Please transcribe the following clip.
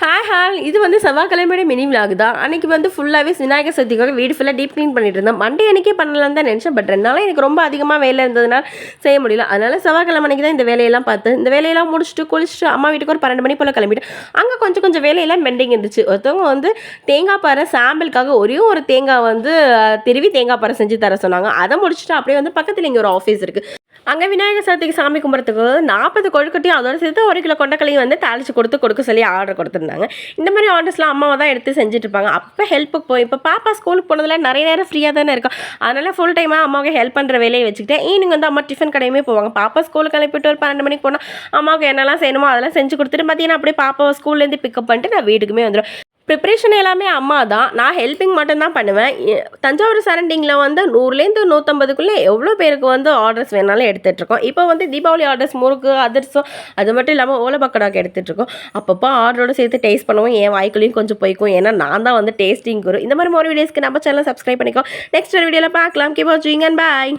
Hi hi இது வந்து செவ்வாய்க்கிழமையோட mini vlog தான். அன்றைக்கி வந்து ஃபுல்லாகவே விநாயகர் சதுர்த்திக்காக வீடு ஃபுல்லாக டீப் க்ளீன் பண்ணிட்டு இருந்தேன் மண்டே அன்றைக்கே பண்ணலாம் தான் நினச்சேன். பட் இருந்தாலும் எனக்கு ரொம்ப அதிகமாக வேலை இருந்ததுனால செய்ய முடியல. அதனால் செவ்வாய்க்கிழமை அன்றைக்கி தான் இந்த வேலையெல்லாம் பார்த்து இந்த வேலையெல்லாம் முடிச்சுட்டு குளிச்சுட்டு அம்மா வீட்டுக்கு ஒரு பன்னெண்டு மணி போல் கிளம்பிட்டு அங்கே கொஞ்சம் கொஞ்சம் வேலையெல்லாம் பெண்டிங் இருந்துச்சு. ஒருத்தவங்க வந்து தேங்காய் பாறை சாம்பிளுக்காக ஒரே ஒரு தேங்காய் வந்து திருவி தேங்காய் பாறை செஞ்சு தர சொன்னாங்க. அதை முடிச்சுட்டு அப்படியே வந்து பக்கத்தில் இங்கே ஒரு ஆஃபீஸ் இருக்குது அங்கே விநாயகர் சதுர்த்திக்கு சாமி கும்பிட்றதுக்கு நாற்பது கொழுக்கட்டையும் அதோட சேர்த்து ஒரு கிலோ கொண்டக்கலையும் வந்து தாளிச்சு கொடுத்து கொடுக்க சொல்லி ஆர்டர் கொடுத்துருந்தேன் கொடுத்துருந்தாங்க இந்த மாதிரி ஆர்டர்ஸ்லாம் அம்மாவை தான் எடுத்து செஞ்சுட்டு இருப்பாங்க அப்போ ஹெல்ப்புக்கு போய் இப்போ பாப்பா ஸ்கூலுக்கு போனதில் நிறைய நேரம் ஃப்ரீயாக தானே இருக்கும் அதனால் ஃபுல் டைமாக அம்மாவுக்கு ஹெல்ப் பண்ணுற வேலையை வச்சுக்கிட்டேன் ஈவினிங் வந்து அம்மா டிஃபன் கடையுமே போவாங்க. பாப்பா ஸ்கூலுக்கு கிளப்பிட்டு ஒரு பன்னெண்டு மணிக்கு போனால் அம்மாவுக்கு என்னெல்லாம் செய்யணுமோ அதெல்லாம் செஞ்சு கொடுத்துட்டு பார்த்தீங்கன்னா அப்படியே பாப்பாவை ஸ்கூல்லேருந்து பிக்கப் பண்ணிட்டு நான் வீட்டுக்குமே வந்துடும் ப்ரிப்ரேஷன் எல்லாமே அம்மா தான் நான் ஹெல்ப்பிங் மட்டும்தான் பண்ணுவேன். தஞ்சாவூர் சரௌண்டிங்கில் வந்து நூறுலேருந்து நூற்றம்பதுக்குள்ளே எவ்வளோ பேருக்கு வந்து ஆர்டர்ஸ் வேணாலும் எடுத்துகிட்ருக்கோம் இப்போ வந்து தீபாவளி ஆர்டர்ஸ் முறுக்கு அதிர்சம் அது மட்டும் இல்லாமல் ஓலை பக்கடாக்கு அப்பப்போ ஆர்டரோடு சேர்த்து டேஸ்ட் பண்ணுவோம். என் வாய்க்குள்ளேயும் கொஞ்சம் போய்க்கும். ஏன்னா நான் தான் வந்து டேஸ்டிங் குரு. இந்த மாதிரி ஒரு வீடியோஸ்க்கு நம்ம சேனல் சப்ஸ்கிரைப் பண்ணிக்கோ. நெக்ஸ்ட் ஒரு வீடியோவில் பார்க்கலாம். கீப் வாட்சிங் அண்ட் பாய்